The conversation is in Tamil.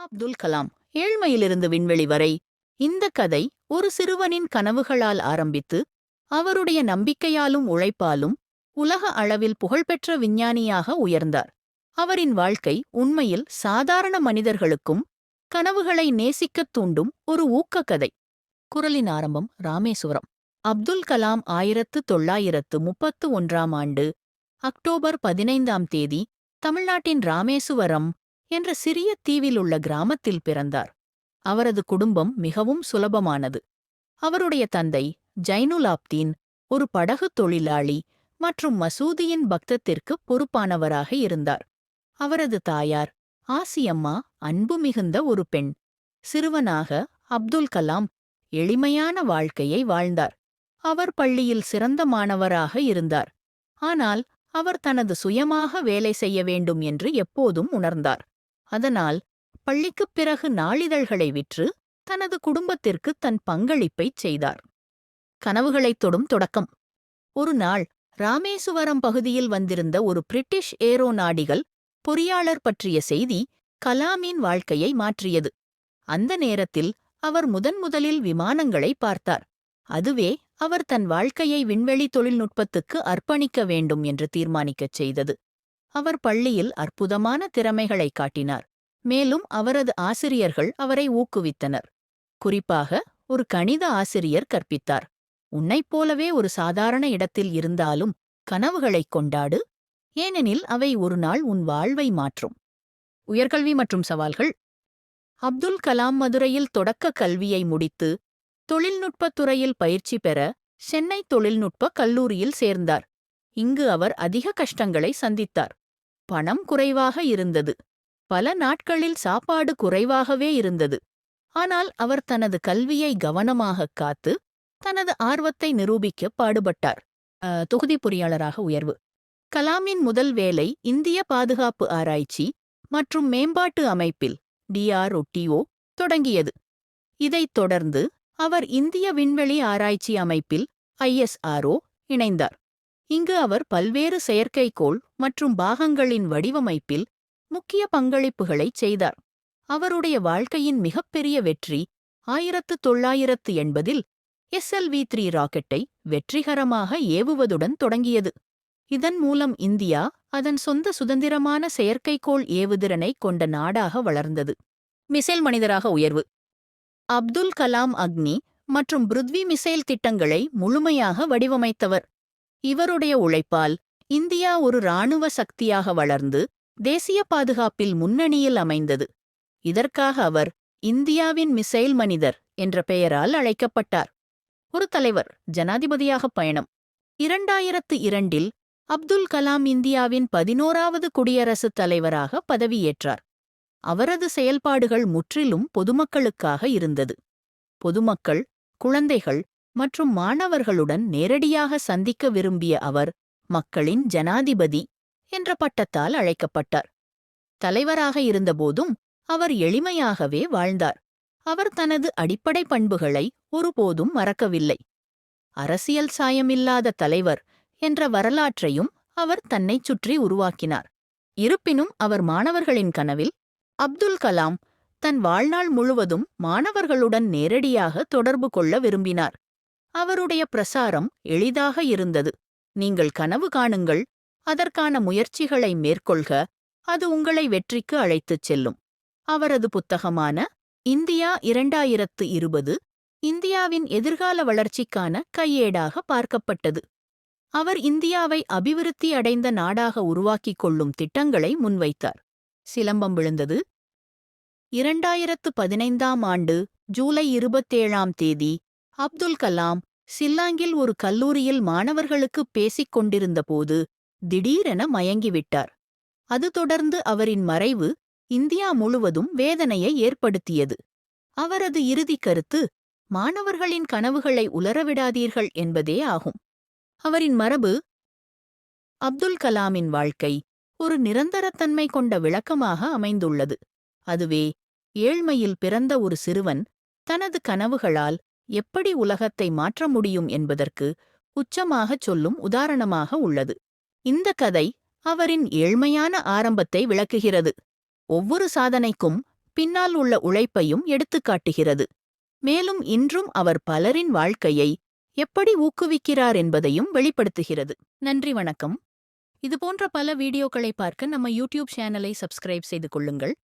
அப்துல் கலாம் ஏழ்மையிலிருந்து விண்வெளி வரை இந்த கதை ஒரு சிறுவனின் கனவுகளால் ஆரம்பித்து அவருடைய நம்பிக்கையாலும் உழைப்பாலும் உலக அளவில் புகழ்பெற்ற விஞ்ஞானியாக உயர்ந்தார். அவரின் வாழ்க்கை உண்மையில் சாதாரண மனிதர்களுக்கும் கனவுகளை நேசிக்கத் தூண்டும் ஒரு ஊக்க கதை குரலின் ஆரம்பம் ராமேஸ்வரம். அப்துல் கலாம் ஆயிரத்து தொள்ளாயிரத்து முப்பத்து ஒன்றாம் ஆண்டு அக்டோபர் பதினைந்தாம் தேதி தமிழ்நாட்டின் ராமேசுவரம் என்ற சிறிய தீவிலுள்ள கிராமத்தில் பிறந்தார். அவரது குடும்பம் மிகவும் சுலபமானது. அவருடைய தந்தை ஜைனுலாப்தீன் ஒரு படகு தொழிலாளி மற்றும் மசூதியின் பக்தத்திற்கு பொறுப்பானவராக இருந்தார். அவரது தாயார் ஆசியம்மா அன்பு மிகுந்த ஒரு பெண். சிறுவனாக அப்துல் கலாம் எளிமையான வாழ்க்கையை வாழ்ந்தார். அவர் பள்ளியில் சிறந்த மாணவராக இருந்தார். ஆனால் அவர் தனது சுயமாக வேலை செய்ய வேண்டும் என்று எப்போதும் உணர்ந்தார். அதனால் பள்ளிக்குப் பிறகு நாளிதழ்களை விற்று தனது குடும்பத்திற்கு தன் பங்களிப்பைச் செய்தார். கனவுகளைத் தொடும் தொடக்கம். ஒரு நாள் ராமேசுவரம் பகுதியில் வந்திருந்த ஒரு பிரிட்டிஷ் ஏரோநாடிகள் பொறியாளர் பற்றிய செய்தி கலாமின் வாழ்க்கையை மாற்றியது. அந்த நேரத்தில் அவர் முதன்முதலில் விமானங்களை பார்த்தார். அதுவே அவர் தன் வாழ்க்கையை விண்வெளி தொழில்நுட்பத்துக்கு அர்ப்பணிக்க வேண்டும் என்று தீர்மானிக்கச் செய்தது. அவர் பள்ளியில் அற்புதமான திறமைகளை காட்டினார். மேலும் அவரது ஆசிரியர்கள் அவரை ஊக்குவித்தனர். குறிப்பாக ஒரு கணித ஆசிரியர் கற்பித்தார். உன்னைப் போலவே ஒரு சாதாரண இடத்தில் இருந்தாலும் கனவுகளைக் கொண்டாடு. ஏனெனில் அவை ஒரு நாள் உன் வாழ்வை மாற்றும். உயர்கல்வி மற்றும் சவால்கள். அப்துல் கலாம் மதுரையில் தொடக்க கல்வியை முடித்து தொழில்நுட்பத் துறையில் பயிற்சி பெற சென்னை தொழில்நுட்ப கல்லூரியில் சேர்ந்தார். இங்கு அவர் அதிக கஷ்டங்களை சந்தித்தார். பணம் குறைவாக இருந்தது. பல நாட்களில் சாப்பாடு குறைவாகவே இருந்தது. ஆனால் அவர் தனது கல்வியை கவனமாகக் காத்து தனது ஆர்வத்தை நிரூபிக்க பாடுபட்டார். தொகுதி பொறியாளராக உயர்வு. கலாமின் முதல் வேலை இந்திய பாதுகாப்பு ஆராய்ச்சி மற்றும் மேம்பாட்டு அமைப்பில் டிஆர்ஒடிஓ தொடங்கியது. இதைத் தொடர்ந்து அவர் இந்திய விண்வெளி ஆராய்ச்சி அமைப்பில் ஐஎஸ்ஆர்ஓ இணைந்தார். இங்கு அவர் பல்வேறு செயற்கைக்கோள் மற்றும் பாகங்களின் வடிவமைப்பில் முக்கிய பங்களிப்புகளைச் செய்தார். அவருடைய வாழ்க்கையின் மிகப்பெரிய வெற்றி ஆயிரத்து தொள்ளாயிரத்து எண்பதில் எஸ்எல்வி த்ரீ ராக்கெட்டை வெற்றிகரமாக ஏவுவதுடன் தொடங்கியது. இதன் மூலம் இந்தியா அதன் சொந்த சுதந்திரமான செயற்கைக்கோள் ஏவுதிறனை கொண்ட நாடாக வளர்ந்தது. மிசைல் மனிதராக உயர்வு. அப்துல் கலாம் அக்னி மற்றும் பிருத்வி மிசைல் திட்டங்களை முழுமையாக வடிவமைத்தவர். இவருடைய உழைப்பால் இந்தியா ஒரு இராணுவ சக்தியாக வளர்ந்து தேசிய பாதுகாப்பில் முன்னணியில் அமைந்தது. இதற்காக அவர் இந்தியாவின் மிசைல் மனிதர் என்ற பெயரால் அழைக்கப்பட்டார். ஒரு தலைவர் ஜனாதிபதியாக பயணம். இரண்டாயிரத்து இரண்டில் அப்துல் கலாம் இந்தியாவின் பதினோராவது குடியரசுத் தலைவராக பதவியேற்றார். அவரது செயல்பாடுகள் முற்றிலும் பொதுமக்களுக்காக இருந்தது. பொதுமக்கள் குழந்தைகள் மற்றும் மாணவர்களுடன் நேரடியாக சந்திக்க விரும்பிய அவர் மக்களின் ஜனாதிபதி என்ற பட்டத்தால் அழைக்கப்பட்டார். தலைவராக இருந்தபோதும் அவர் எளிமையாகவே வாழ்ந்தார். அவர் தனது அடிப்படை பண்புகளை ஒருபோதும் மறக்கவில்லை. அரசியல் சாயமில்லாத தலைவர் என்ற வரலாற்றையும் அவர் தன்னைச் சுற்றி உருவாக்கினார். இருப்பினும் அவர் மாணவர்களின் கனவில் அப்துல் கலாம் தன் வாழ்நாள் முழுவதும் மாணவர்களுடன் நேரடியாக தொடர்பு கொள்ள விரும்பினார். அவருடைய பிரசாரம் எளிதாக இருந்தது. நீங்கள் கனவு காணுங்கள். அதற்கான முயற்சிகளை மேற்கொள்க. அது உங்களை வெற்றிக்கு அழைத்துச் செல்லும். அவரது புத்தகமான இந்தியா இரண்டாயிரத்து இருபது இந்தியாவின் எதிர்கால வளர்ச்சிக்கான கையேடாக பார்க்கப்பட்டது. அவர் இந்தியாவை அபிவிருத்தி அடைந்த நாடாக உருவாக்கிக் கொள்ளும் திட்டங்களை முன்வைத்தார். சிலம்பம் விழுந்தது. இரண்டாயிரத்து பதினைந்தாம் ஆண்டு ஜூலை இருபத்தேழாம் தேதி அப்துல் கலாம் சில்லாங்கில் ஒரு கல்லூரியில் மாணவர்களுக்கு பேசிக் கொண்டிருந்தபோது திடீரென மயங்கிவிட்டார். அது தொடர்ந்து அவரின் மறைவு இந்தியா முழுவதும் வேதனையை ஏற்படுத்தியது. அவரது இறுதி கருத்து மாணவர்களின் கனவுகளை உலரவிடாதீர்கள் என்பதே ஆகும். அவரின் மரபு அப்துல் கலாமின் வாழ்க்கை ஒரு நிரந்தரத்தன்மை கொண்ட விளக்கமாக அமைந்துள்ளது. அதுவே ஏழ்மையில் பிறந்த ஒரு சிறுவன் தனது கனவுகளால் எப்படி உலகத்தை மாற்ற முடியும் என்பதற்கு உச்சமாகச் சொல்லும் உதாரணமாக உள்ளது. இந்த கதை அவரின் ஏழ்மையான ஆரம்பத்தை விளக்குகிறது. ஒவ்வொரு சாதனைக்கும் பின்னால் உள்ள உழைப்பையும் எடுத்துக்காட்டுகிறது மேலும் இன்றும் அவர் பலரின் வாழ்க்கையை எப்படி ஊக்குவிக்கிறார் என்பதையும் வெளிப்படுத்துகிறது. நன்றி வணக்கம். இதுபோன்ற பல வீடியோக்களை பார்க்க நம்ம யூடியூப் சேனலை சப்ஸ்கிரைப் செய்து கொள்ளுங்கள்.